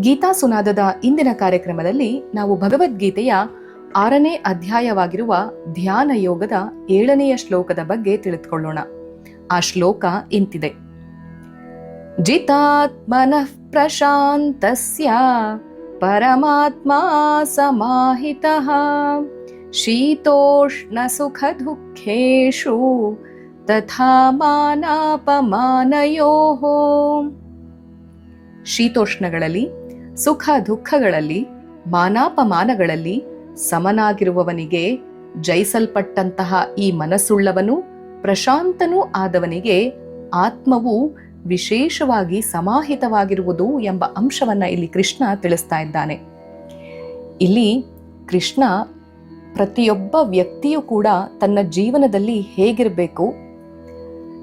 ಗೀತಾ ಸುನಾದದ ಇಂದಿನ ಕಾರ್ಯಕ್ರಮದಲ್ಲಿ ನಾವು ಭಗವದ್ಗೀತೆಯ ಆರನೇ ಅಧ್ಯಾಯವಾಗಿರುವ ಧ್ಯಾನ ಯೋಗದ ಏಳನೆಯ ಶ್ಲೋಕದ ಬಗ್ಗೆ ತಿಳಿದುಕೊಳ್ಳೋಣ. ಆ ಶ್ಲೋಕ ಇಂತಿದೆ. ಜಿತಾತ್ಮನಃ ಪ್ರಶಾಂತಸ್ಯ ಪರಮಾತ್ಮ ಸಮಾಹಿತಃ ದುಃಖೇಶು ತಥಾ ಶೀತೋಷ್ಣಗಳಲ್ಲಿ ಸುಖ ದುಃಖಗಳಲ್ಲಿ, ಮಾನಾಪಮಾನಗಳಲ್ಲಿ ಸಮನಾಗಿರುವವನಿಗೆ ಜಯಿಸಲ್ಪಟ್ಟಂತಹ ಈ ಮನಸ್ಸುಳ್ಳವನು ಪ್ರಶಾಂತನೂ ಆದವನಿಗೆ ಆತ್ಮವು ವಿಶೇಷವಾಗಿ ಸಮಾಹಿತವಾಗಿರುವುದು ಎಂಬ ಅಂಶವನ್ನ ಇಲ್ಲಿ ಕೃಷ್ಣ ತಿಳಿಸ್ತಾ ಇದ್ದಾನೆ. ಇಲ್ಲಿ ಕೃಷ್ಣ ಪ್ರತಿಯೊಬ್ಬ ವ್ಯಕ್ತಿಯೂ ಕೂಡ ತನ್ನ ಜೀವನದಲ್ಲಿ ಹೇಗಿರಬೇಕು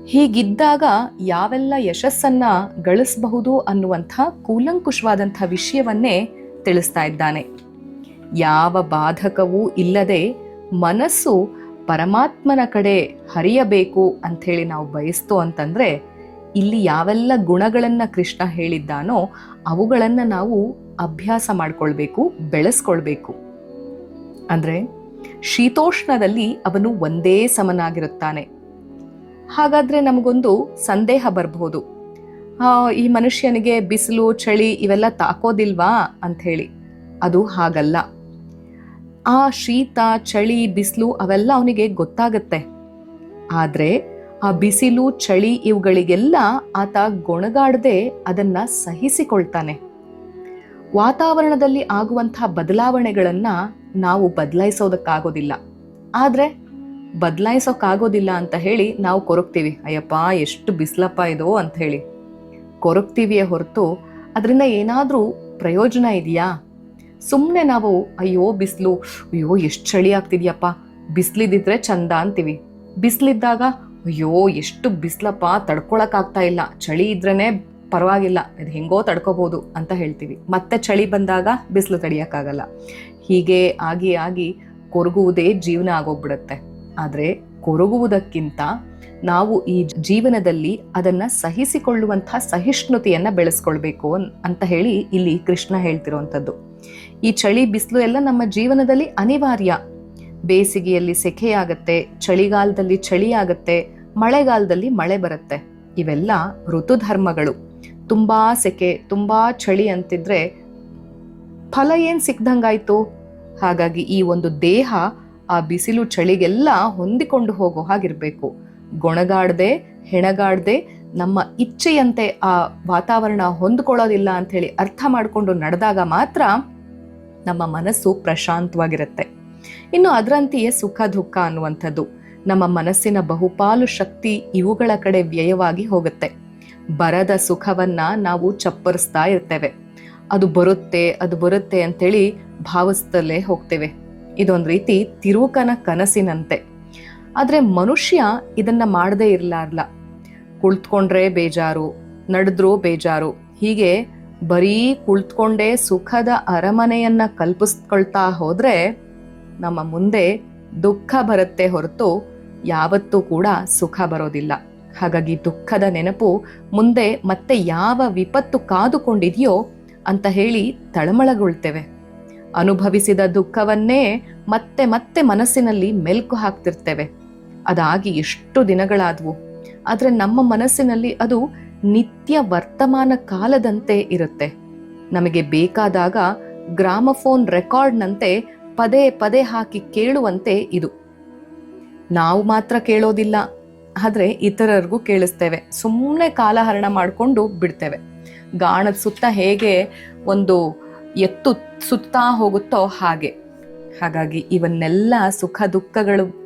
ಹೀಗಿದ್ದಾಗ ಯಾವೆಲ್ಲ ಯಶಸ್ಸನ್ನ ಗಳಿಸಬಹುದು ಅನ್ನುವಂಥ ಕೂಲಂಕುಷವಾದಂಥ ವಿಷಯವನ್ನೇ ತಿಳಿಸ್ತಾ ಇದ್ದಾನೆ. ಯಾವ ಬಾಧಕವೂ ಇಲ್ಲದೆ ಮನಸ್ಸು ಪರಮಾತ್ಮನ ಕಡೆ ಹರಿಯಬೇಕು ಅಂಥೇಳಿ ನಾವು ಬಯಸ್ತು ಅಂತಂದರೆ ಇಲ್ಲಿ ಯಾವೆಲ್ಲ ಗುಣಗಳನ್ನು ಕೃಷ್ಣ ಹೇಳಿದ್ದಾನೋ ಅವುಗಳನ್ನು ನಾವು ಅಭ್ಯಾಸ ಮಾಡಿಕೊಳ್ಬೇಕು, ಬೆಳೆಸ್ಕೊಳ್ಬೇಕು. ಅಂದರೆ ಶೀತೋಷ್ಣದಲ್ಲಿ ಅವನು ಒಂದೇ ಸಮನಾಗಿರುತ್ತಾನೆ. ಹಾಗಾದ್ರೆ ನಮಗೊಂದು ಸಂದೇಹ ಬರಬಹುದು ಈ ಮನುಷ್ಯನಿಗೆ ಬಿಸಿಲು, ಚಳಿ ಇವೆಲ್ಲ ತಾಕೋದಿಲ್ವಾ ಅಂತ ಹೇಳಿ. ಅದು ಹಾಗಲ್ಲ. ಆ ಶೀತ, ಚಳಿ, ಬಿಸಿಲು ಅವೆಲ್ಲ ಅವನಿಗೆ ಗೊತ್ತಾಗತ್ತೆ. ಆದ್ರೆ ಆ ಬಿಸಿಲು, ಚಳಿ ಇವುಗಳಿಗೆಲ್ಲ ಆತ ಗೊಣಗಾಡದೆ ಅದನ್ನ ಸಹಿಸಿಕೊಳ್ತಾನೆ. ವಾತಾವರಣದಲ್ಲಿ ಆಗುವಂತಹ ಬದಲಾವಣೆಗಳನ್ನ ನಾವು ಬದಲಾಯಿಸೋದಕ್ಕಾಗೋದಿಲ್ಲ. ಆದ್ರೆ ಬದಲಾಯಿಸೋಕ್ಕಾಗೋದಿಲ್ಲ ಅಂತ ಹೇಳಿ ನಾವು ಕೊರಗ್ತೀವಿ ಅಯ್ಯಪ್ಪ, ಎಷ್ಟು ಬಿಸ್ಲಪ್ಪ ಇದು ಅಂತ ಹೇಳಿ. ಕೊರಗ್ತೀವಿಯೇ ಹೊರತು ಅದರಿಂದ ಏನಾದರೂ ಪ್ರಯೋಜನ ಇದೆಯಾ? ಸುಮ್ಮನೆ ನಾವು, ಅಯ್ಯೋ, ಬಿಸಿಲು, ಅಯ್ಯೋ, ಎಷ್ಟು ಚಳಿ ಆಗ್ತಿದ್ಯಪ್ಪ, ಬಿಸಿಲಿದ್ದಿದ್ರೆ ಚಂದ ಅಂತೀವಿ. ಬಿಸಿಲಿದ್ದಾಗ, ಅಯ್ಯೋ, ಎಷ್ಟು ಬಿಸಿಲಪ್ಪ, ತಡ್ಕೊಳಕ್ಕಾಗ್ತಾ ಇಲ್ಲ, ಚಳಿ ಇದ್ರೇ ಪರವಾಗಿಲ್ಲ, ಇದು ಹೆಂಗೋ ತಡ್ಕೋಬೋದು ಅಂತ ಹೇಳ್ತೀವಿ. ಮತ್ತೆ ಚಳಿ ಬಂದಾಗ ಬಿಸಿಲು ತಡಿಯಕ್ಕಾಗಲ್ಲ. ಹೀಗೆ ಆಗಿ ಆಗಿ ಕೊರಗುವುದೇ ಜೀವನ ಆಗೋಗ್ಬಿಡುತ್ತೆ. ಆದರೆ ಕೊರಗುವುದಕ್ಕಿಂತ ನಾವು ಈ ಜೀವನದಲ್ಲಿ ಅದನ್ನ ಸಹಿಸಿಕೊಳ್ಳುವಂತಹ ಸಹಿಷ್ಣುತೆಯನ್ನ ಬೆಳೆಸ್ಕೊಳ್ಬೇಕು ಅಂತ ಹೇಳಿ ಇಲ್ಲಿ ಕೃಷ್ಣ ಹೇಳ್ತಿರುವಂಥದ್ದು ಈ ಚಳಿ ಬಿಸಿಲು ಎಲ್ಲ ನಮ್ಮ ಜೀವನದಲ್ಲಿ ಅನಿವಾರ್ಯ. ಬೇಸಿಗೆಯಲ್ಲಿ ಸೆಖೆಯಾಗತ್ತೆ, ಚಳಿಗಾಲದಲ್ಲಿ ಚಳಿ ಆಗತ್ತೆ ಮಳೆಗಾಲದಲ್ಲಿ ಮಳೆ ಬರುತ್ತೆ. ಇವೆಲ್ಲ ಋತುಧರ್ಮಗಳು. ತುಂಬಾ ಸೆಕೆ ತುಂಬಾ ಚಳಿ ಅಂತಿದ್ರೆ ಫಲ ಏನ್ ಸಿಕ್ದಂಗಾಯ್ತು? ಹಾಗಾಗಿ ಈ ಒಂದು ದೇಹ ಆ ಬಿಸಿಲು ಚಳಿಗೆಲ್ಲ ಹೊಂದಿಕೊಂಡು ಹೋಗೋ ಹಾಗಿರಬೇಕು. ಗೊಣಗಾಡದೆ, ಹೆಣಗಾಡದೆ, ನಮ್ಮ ಇಚ್ಛೆಯಂತೆ ಆ ವಾತಾವರಣ ಹೊಂದ್ಕೊಳ್ಳೋದಿಲ್ಲ ಅಂತ ಹೇಳಿ ಅರ್ಥ ಮಾಡಿಕೊಂಡು ನಡೆದಾಗ ಮಾತ್ರ ನಮ್ಮ ಮನಸ್ಸು ಪ್ರಶಾಂತವಾಗಿರುತ್ತೆ. ಇನ್ನು ಅದರಂತೆಯೇ ಸುಖ, ದುಃಖ ಅನ್ನುವಂಥದ್ದು. ನಮ್ಮ ಮನಸ್ಸಿನ ಬಹುಪಾಲು ಶಕ್ತಿ ಇವುಗಳ ಕಡೆ ವ್ಯಯವಾಗಿ ಹೋಗುತ್ತೆ. ಬರದ ಸುಖವನ್ನ ನಾವು ಚಪ್ಪರಿಸ್ತಾ ಇರ್ತೇವೆ. ಅದು ಬರುತ್ತೆ ಅದು ಬರುತ್ತೆ ಅಂತೇಳಿ ಭಾವಿಸ್ತಲೇ ಹೋಗ್ತೇವೆ. ಇದೊಂದು ರೀತಿ ತಿರುಕನ ಕನಸಿನಂತೆ. ಆದರೆ ಮನುಷ್ಯ ಇದನ್ನ ಮಾಡದೇ ಇರ್ಲಾರ್ಲ. ಕುಳಿತುಕೊಂಡ್ರೆ ಬೇಜಾರು, ನಡೆದ್ರೂ ಬೇಜಾರು. ಹೀಗೆ ಬರೀ ಕುಳ್ತ್ಕೊಂಡೇ ಸುಖದ ಅರಮನೆಯನ್ನ ಕಲ್ಪಿಸ್ಕೊಳ್ತಾ ಹೋದ್ರೆ ನಮ್ಮ ಮುಂದೆ ದುಃಖ ಬರುತ್ತೆ ಹೊರತು ಯಾವತ್ತೂ ಕೂಡ ಸುಖ ಬರೋದಿಲ್ಲ. ಹಾಗಾಗಿ ದುಃಖದ ನೆನಪು ಮುಂದೆ ಮತ್ತೆ ಯಾವ ವಿಪತ್ತು ಕಾದುಕೊಂಡಿದೆಯೋ ಅಂತ ಹೇಳಿ ತಳಮಳಗೊಳ್ತೇವೆ. ಅನುಭವಿಸಿದ ದುಃಖವನ್ನೇ ಮತ್ತೆ ಮತ್ತೆ ಮನಸ್ಸಿನಲ್ಲಿ ಮೆಲ್ಕು ಹಾಕ್ತಿರ್ತೇವೆ. ಅದಾಗಿ ಎಷ್ಟು ದಿನಗಳಾದವು. ಆದರೆ ನಮ್ಮ ಮನಸ್ಸಿನಲ್ಲಿ ಅದು ನಿತ್ಯ ವರ್ತಮಾನ ಕಾಲದಂತೆ ಇರುತ್ತೆ. ನಮಗೆ ಬೇಕಾದಾಗ ಗ್ರಾಮಫೋನ್ ರೆಕಾರ್ಡ್ನಂತೆ ಪದೇ ಪದೇ ಹಾಕಿ ಕೇಳುವಂತೆ ಇದು. ನಾವು ಮಾತ್ರ ಕೇಳೋದಿಲ್ಲ. ಆದರೆ ಇತರರಿಗೂ ಕೇಳಿಸ್ತೇವೆ. ಸುಮ್ಮನೆ ಕಾಲಹರಣ ಮಾಡಿಕೊಂಡು ಬಿಡ್ತೇವೆ. ಗಾಣದ ಸುತ್ತ ಹೇಗೆ ಒಂದು ಎತ್ತು ಸುತ್ತಾ ಹೋಗುತ್ತೋ ಹಾಗೆ. ಹಾಗಾಗಿ ಇವನ್ನೆಲ್ಲ ಸುಖ ದುಃಖಗಳು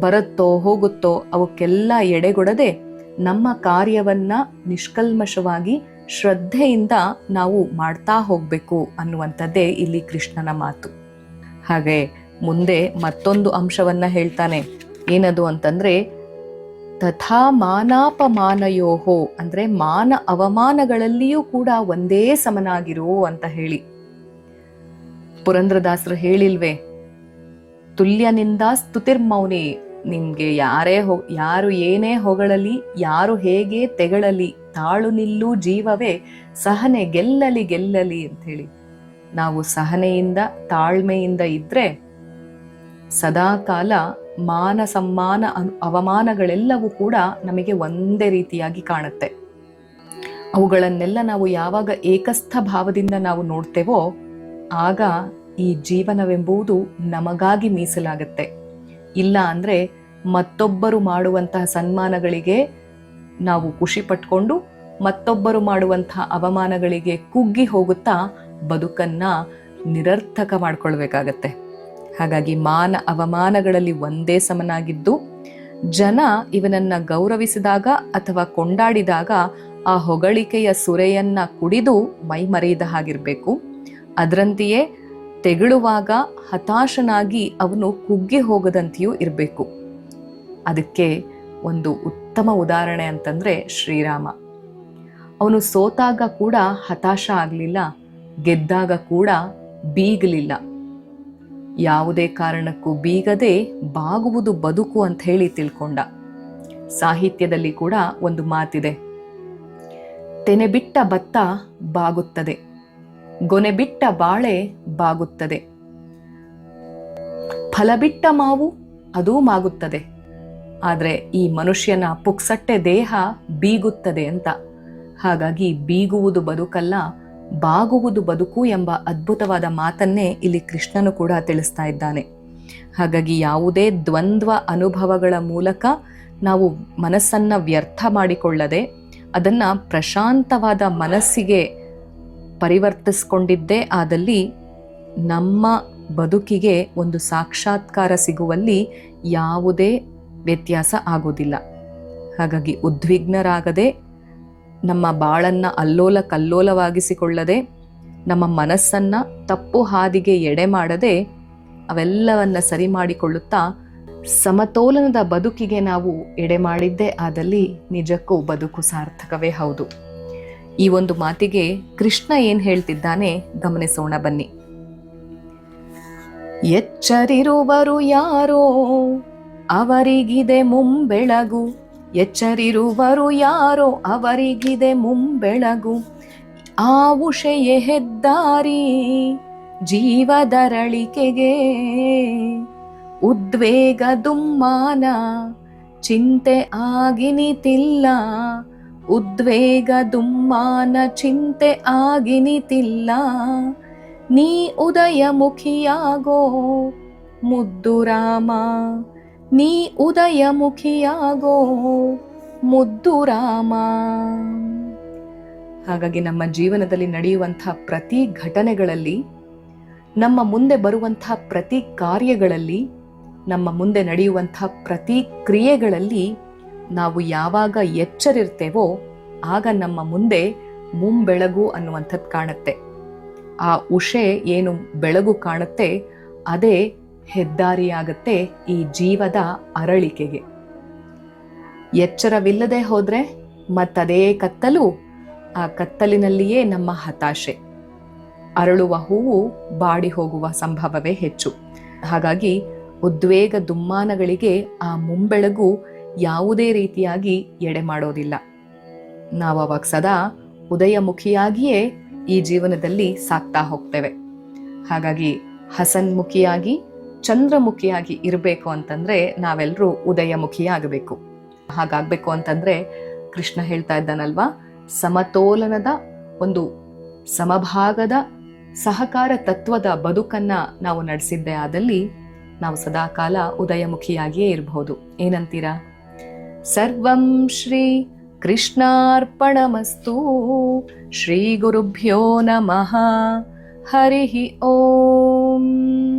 ಬರುತ್ತೋ ಹೋಗುತ್ತೋ ಅವಕ್ಕೆಲ್ಲ ಎಡೆಗೊಡದೆ ನಮ್ಮ ಕಾರ್ಯವನ್ನ ನಿಷ್ಕಲ್ಮಶವಾಗಿ ಶ್ರದ್ಧೆಯಿಂದ ನಾವು ಮಾಡ್ತಾ ಹೋಗ್ಬೇಕು ಅನ್ನುವಂಥದ್ದೇ ಇಲ್ಲಿ ಕೃಷ್ಣನ ಮಾತು. ಹಾಗೆ ಮುಂದೆ ಮತ್ತೊಂದು ಅಂಶವನ್ನ ಹೇಳ್ತಾನೆ. ಏನದು ಅಂತಂದ್ರೆ ತಥಾ ಮಾನಾಪಮಾನಯೋಹೋ ಅಂದರೆ ಮಾನ ಅವಮಾನಗಳಲ್ಲಿಯೂ ಕೂಡ ಒಂದೇ ಸಮನಾಗಿರು ಅಂತ ಹೇಳಿ. ಪುರಂದ್ರದಾಸರು ಹೇಳಿಲ್ವೇ, ತುಲ್ಯನಿಂದ ಸ್ತುತಿರ್ಮೌನಿ, ನಿಮ್ಗೆ ಯಾರೇ ಹೊ, ಯಾರು ಏನೇ ಹೊಗಳಲಿ, ಯಾರು ಹೇಗೆ ತೆಗಳಲಿ, ತಾಳು ನಿಲ್ಲು ಜೀವವೇ ಸಹನೆ ಗೆಲ್ಲಲಿ ಗೆಲ್ಲಲಿ ಅಂತ ಹೇಳಿ. ನಾವು ಸಹನೆಯಿಂದ, ತಾಳ್ಮೆಯಿಂದ ಇದ್ರೆ ಸದಾಕಾಲ ಮಾನ ಸಮ್ಮಾನ ಅವಮಾನಗಳೆಲ್ಲವೂ ಕೂಡ ನಮಗೆ ಒಂದೇ ರೀತಿಯಾಗಿ ಕಾಣುತ್ತೆ. ಅವುಗಳನ್ನೆಲ್ಲ ನಾವು ಯಾವಾಗ ಏಕಸ್ಥ ಭಾವದಿಂದ ನಾವು ನೋಡ್ತೇವೋ, ಆಗ ಈ ಜೀವನವೆಂಬುದು ನಮಗಾಗಿ ಮೀಸಲಾಗುತ್ತೆ. ಇಲ್ಲ ಅಂದ್ರೆ ಮತ್ತೊಬ್ಬರು ಮಾಡುವಂತಹ ಸನ್ಮಾನಗಳಿಗೆ ನಾವು ಖುಷಿ ಪಟ್ಕೊಂಡು, ಮತ್ತೊಬ್ಬರು ಮಾಡುವಂತಹ ಅವಮಾನಗಳಿಗೆ ಕುಗ್ಗಿ ಹೋಗುತ್ತಾ ಬದುಕನ್ನ ನಿರರ್ಥಕ ಮಾಡ್ಕೊಳ್ಬೇಕಾಗತ್ತೆ. ಹಾಗಾಗಿ ಮಾನ ಅವಮಾನಗಳಲ್ಲಿ ಒಂದೇ ಸಮನಾಗಿದ್ದು, ಜನ ಇವನನ್ನ ಗೌರವಿಸಿದಾಗ ಅಥವಾ ಕೊಂಡಾಡಿದಾಗ ಆ ಹೊಗಳಿಕೆಯ ಸುರೆಯನ್ನ ಕುಡಿದು ಮೈಮರೆಯದ ಹಾಗಿರ್ಬೇಕು. ಅದರಂತೆಯೇ ತೆಗಳುವಾಗ ಹತಾಶನಾಗಿ ಅವನು ಕುಗ್ಗಿ ಹೋಗದಂತೆಯೂ ಇರಬೇಕು. ಅದಕ್ಕೆ ಒಂದು ಉತ್ತಮ ಉದಾಹರಣೆ ಅಂತಂದ್ರೆ ಶ್ರೀರಾಮ. ಅವನು ಸೋತಾಗ ಕೂಡ ಹತಾಶ ಆಗಲಿಲ್ಲ, ಗೆದ್ದಾಗ ಕೂಡ ಬೀಗಲಿಲ್ಲ. ಯಾವುದೇ ಕಾರಣಕ್ಕೂ ಬೀಗದೆ ಬಾಗುವುದು ಬದುಕು ಅಂತ ಹೇಳಿ ತಿಳ್ಕೊಂಡ. ಸಾಹಿತ್ಯದಲ್ಲಿ ಕೂಡ ಒಂದು ಮಾತಿದೆ. ತೆನೆ ಬಿಟ್ಟ ಭತ್ತ ಬಾಗುತ್ತದೆ. ಗೊನೆ ಬಿಟ್ಟ ಬಾಳೆ ಬಾಗುತ್ತದೆ. ಫಲ ಬಿಟ್ಟ ಮಾವು ಅದೂ ಮಾಗುತ್ತದೆ. ಆದರೆ ಈ ಮನುಷ್ಯನ ಪುಕ್ಸಟ್ಟೆ ದೇಹ ಬೀಗುತ್ತದೆ ಅಂತ. ಹಾಗಾಗಿ ಬೀಗುವುದು ಬದುಕಲ್ಲ ಬಾಗುವುದು ಬದುಕು ಎಂಬ ಅದ್ಭುತವಾದ ಮಾತನ್ನೇ ಇಲ್ಲಿ ಕೃಷ್ಣನು ಕೂಡ ತಿಳಿಸ್ತಾ ಇದ್ದಾನೆ. ಹಾಗಾಗಿ ಯಾವುದೇ ದ್ವಂದ್ವ ಅನುಭವಗಳ ಮೂಲಕ ನಾವು ಮನಸ್ಸನ್ನು ವ್ಯರ್ಥ ಮಾಡಿಕೊಳ್ಳದೆ, ಅದನ್ನು ಪ್ರಶಾಂತವಾದ ಮನಸ್ಸಿಗೆ ಪರಿವರ್ತಿಸ್ಕೊಂಡಿದ್ದೇ ಆದಲ್ಲಿ ನಮ್ಮ ಬದುಕಿಗೆ ಒಂದು ಸಾಕ್ಷಾತ್ಕಾರ ಸಿಗುವಲ್ಲಿ ಯಾವುದೇ ವ್ಯತ್ಯಾಸ ಆಗೋದಿಲ್ಲ. ಹಾಗಾಗಿ ಉದ್ವಿಗ್ನರಾಗದೆ ನಮ್ಮ ಬಾಳನ್ನ ಅಲ್ಲೋಲ ಕಲ್ಲೋಲವಾಗಿಸಿಕೊಳ್ಳದೆ, ನಮ್ಮ ಮನಸ್ಸನ್ನ ತಪ್ಪು ಹಾದಿಗೆ ಎಡೆ ಮಾಡದೆ, ಅವೆಲ್ಲವನ್ನ ಸರಿ ಮಾಡಿಕೊಳ್ಳುತ್ತಾ ಸಮತೋಲನದ ಬದುಕಿಗೆ ನಾವು ಎಡೆ ಮಾಡಿದ್ದೇ ಆದಲ್ಲಿ ನಿಜಕ್ಕೂ ಬದುಕು ಸಾರ್ಥಕವೇ ಹೌದು. ಈ ಒಂದು ಮಾತಿಗೆ ಕೃಷ್ಣ ಏನ್ ಹೇಳ್ತಿದ್ದಾನೆ ಗಮನಿಸೋಣ ಬನ್ನಿ. ಎಚ್ಚರಿರುವರು ಯಾರೋ, ಅವರಿಗಿದೆ ಮುಂಬೆಳಗು. ಎಚ್ಚರಿರುವರು ಯಾರೋ ಅವರಿಗಿದೆ ಮುಂಬೆಳಗು. ಆ ಉಷೆಯೇ ಹೆದ್ದಾರಿ ಜೀವದರಳಿಕೆಗೆ ಉದ್ವೇಗ ದುಮ್ಮಾನ, ಚಿಂತೆ ಆಗಿನಿತಿಲ್ಲ ಉದ್ವೇಗ ದುಮ್ಮಾನ, ಚಿಂತೆ ಆಗಿನಿತಿಲ್ಲ ನೀ ಉದಯ ಮುಖಿಯಾಗೋ ಮುದ್ದು ರಾಮ ನೀ ಉದಯಮುಖಿಯಾಗೋ ಮುದ್ದು ರಾಮ. ಹಾಗಾಗಿ ನಮ್ಮ ಜೀವನದಲ್ಲಿ ನಡೆಯುವಂಥ ಪ್ರತಿ ಘಟನೆಗಳಲ್ಲಿ, ನಮ್ಮ ಮುಂದೆ ಬರುವಂಥ ಪ್ರತಿ ಕಾರ್ಯಗಳಲ್ಲಿ, ನಮ್ಮ ಮುಂದೆ ನಡೆಯುವಂಥ ಪ್ರತಿ ಕ್ರಿಯೆಗಳಲ್ಲಿ ನಾವು ಯಾವಾಗ ಎಚ್ಚರಿರ್ತೇವೋ, ಆಗ ನಮ್ಮ ಮುಂದೆ ಮುಂಬೆಳಗು ಅನ್ನುವಂಥದ್ದು ಕಾಣುತ್ತೆ. ಆ ಉಷೆ ಏನು ಬೆಳಗು ಕಾಣುತ್ತೆ, ಅದೇ ಹೆದ್ದಾರಿಯಾಗತ್ತೆ ಈ ಜೀವದ ಅರಳಿಕೆಗೆ. ಎಚ್ಚರವಿಲ್ಲದೆ ಹೋದ್ರೆ ಮತ್ತದೇ ಕತ್ತಲು, ಆ ಕತ್ತಲಿನಲ್ಲಿಯೇ ನಮ್ಮ ಹತಾಶೆ. ಅರಳುವ ಹೂವು ಬಾಡಿ ಹೋಗುವ ಸಂಭವವೇ ಹೆಚ್ಚು. ಹಾಗಾಗಿ ಉದ್ವೇಗ ದುಮ್ಮಾನಗಳಿಗೆ ಆ ಮುಂಬೆಳಗು ಯಾವುದೇ ರೀತಿಯಾಗಿ ಎಡೆ ಮಾಡೋದಿಲ್ಲ. ನಾವು ಅವಾಗ ಸದಾ ಉದಯಮುಖಿಯಾಗಿಯೇ ಈ ಜೀವನದಲ್ಲಿ ಸಾಕ್ತಾ ಹೋಗ್ತೇವೆ. ಹಾಗಾಗಿ ಹಸನ್ಮುಖಿಯಾಗಿ ಚಂದ್ರಮುಖಿಯಾಗಿ ಇರಬೇಕು ಅಂತಂದ್ರೆ ನಾವೆಲ್ಲರೂ ಉದಯಮುಖಿಯಾಗಬೇಕು ಹಾಗಾಗಬೇಕು ಅಂತಂದ್ರೆ ಕೃಷ್ಣ ಹೇಳ್ತಾ ಇದ್ದಾನಲ್ವಾ? ಸಮತೋಲನದ ಒಂದು ಸಮಭಾಗದ ಸಹಕಾರ ತತ್ವದ ಬದುಕನ್ನ ನಾವು ನಡೆಸಿದ್ದೇ ಆದಲ್ಲಿ ನಾವು ಸದಾಕಾಲ ಉದಯಮುಖಿಯಾಗಿಯೇ ಇರಬಹುದು ಏನಂತೀರಾ? ಸರ್ವಂ ಶ್ರೀ ಕೃಷ್ಣಾರ್ಪಣಮಸ್ತು. ಶ್ರೀ ಗುರುಭ್ಯೋ ನಮಃ. ಹರಿ ಓಂ.